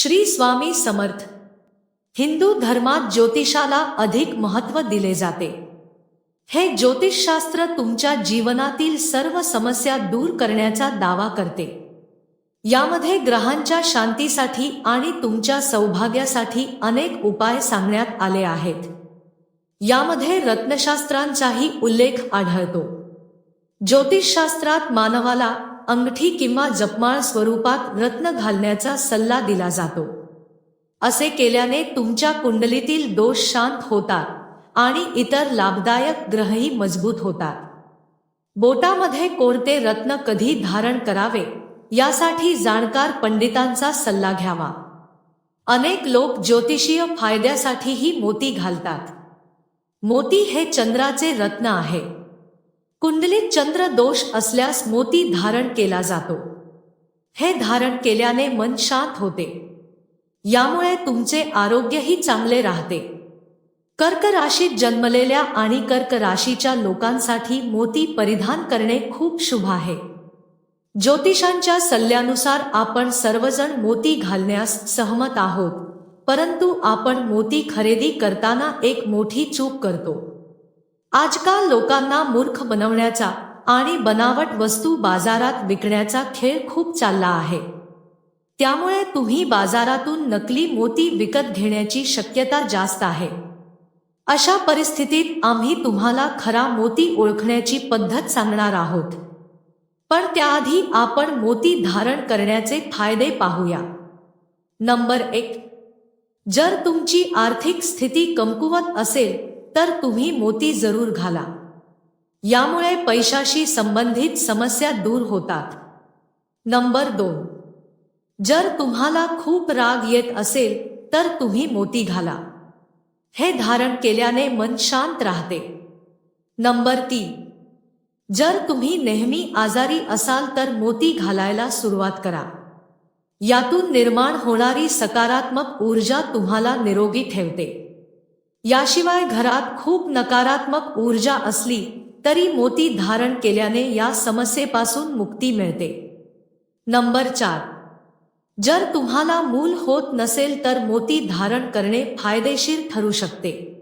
श्री स्वामी समर्थ. हिंदू धर्मात ज्योतिषाला अधिक महत्त्व दिले जाते. हे ज्योतिषशास्त्र तुमच्या जीवनातील सर्व समस्या दूर करण्याचा दावा करते. यामध्ये ग्रहांच्या शांतीसाठी आणि तुमच्या सौभाग्यासाठी अनेक उपाय सांगण्यात आले आहेत. यामध्ये रत्नशास्त्रांचाही उल्लेख आढळतो. ज्योतिषशास्त्रात मानवाला अंगठी किंवा जपमाळ स्वरूपात रत्न घालण्याचा सल्ला दिला जातो. असे केल्याने तुमच्या कुंडलीतील दोष शांत होतात आणि इतर लाभदायक ग्रहही मजबूत होतात. बोटामध्ये कोणते रत्न कधी धारण करावे यासाठी जाणकार पंडितांचा सल्ला घ्यावा. अनेक लोक ज्योतिषीय फायद्यासाठीही मोती घालतात. मोती हे चंद्राचे रत्न आहे. कुंडलीत चंद्र दोष असल्यास मोती धारण केला जातो. हे धारण केल्याने मन शांत होते. यामुळे तुमचे आरोग्यही चांगले राहते. कर्क राशीत जन्मलेल्या आणि कर्क राशीच्या लोकांसाठी मोती परिधान करणे खूप शुभ आहे. ज्योतिषांच्या सल्ल्यानुसार आपण सर्वजण मोती घालण्यास सहमत आहोत परंतु आपण मोती खरेदी करताना एक मोठी चूक करतो. आजकाल लोकांना मूर्ख बनवण्याचा आणि बनावट वस्तू बाजारात विकण्याचा खेळ खूप चालला आहे. त्यामुळे तुम्ही बाजारातून नकली मोती विकत घेण्याची शक्यता जास्त आहे. अशा परिस्थितीत आम्ही तुम्हाला खरा मोती ओळखण्याची पद्धत सांगणार आहोत. पण त्याआधी आपण मोती धारण करण्याचे फायदे पाहूया. नंबर एक. जर तुमची आर्थिक स्थिती कमकुवत असेल तर तुम्ही मोती जरूर घाला. यामुळे पैशाशी संबंधित समस्या दूर होतात. नंबर दोन. जर तुम्हाला खूप राग येत असेल तर तुम्ही मोती घाला. हे धारण केल्याने मन शांत राहते. नंबर तीन. जर तुम्ही नेहमी आजारी असाल तर मोती घालायला सुरुवात करा. यातून निर्माण होणारी सकारात्मक ऊर्जा तुम्हाला निरोगी ठेवते. याशिवाय घरात खूप नकारात्मक ऊर्जा असली तरी मोती धारण केल्याने या समस्येपासून मुक्ती मिळते. नंबर चार. जर तुम्हाला मूल होत नसेल तर मोती धारण करणे फायदेशीर ठरू शकते.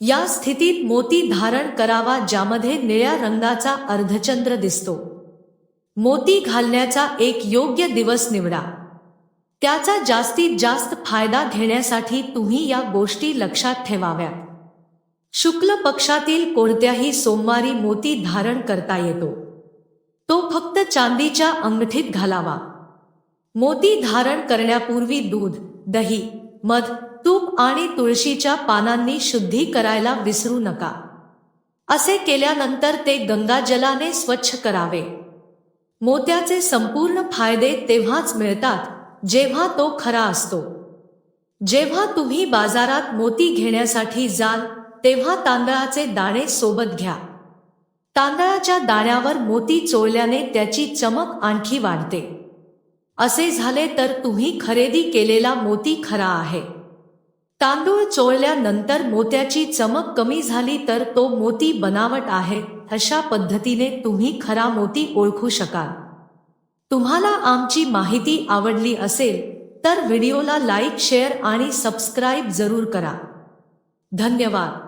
या स्थितीत मोती धारण करावा ज्यामध्ये निळ्या रंगाचा अर्धचंद्र दिसतो. मोती घालण्याचा एक योग्य दिवस निवडा. त्याचा जास्तीत जास्त फायदा घेण्यासाठी तुम्ही या गोष्टी लक्षात ठेवाव्यात. शुक्ल पक्षातील कोणत्याही सोमवारी मोती धारण करता येतो. तो फक्त चांदीच्या अंगठीत घालावा. मोती धारण करण्यापूर्वी दूध दही मध तूप आणि तुळशीच्या पानांनी शुद्धी करायला विसरू नका. असे केल्यानंतर ते गंगाजलाने स्वच्छ करावे. मोत्याचे संपूर्ण फायदे तेव्हाच मिळतात जेव्हा तो खरा असतो. जेव्हा तुम्ही बाजारात मोती घेण्यासाठी जाल तेव्हा तांदळाचे दाणे सोबत घ्या. तांदळाच्या दाण्यावर मोती चोळल्याने त्याची चमक आणखी वाढते. असे झाले तर तुम्ही खरेदी केलेला मोती खरा आहे. तांदूळ चोळल्यानंतर मोत्याची चमक कमी झाली तर तो मोती बनावट आहे अशा पद्धतीने तुम्ही खरा मोती ओळखू शकाल. तुम्हाला आमची माहिती आवडली असेल तर व्हिडिओला लाईक शेअर आणि सबस्क्राईब जरूर करा. धन्यवाद.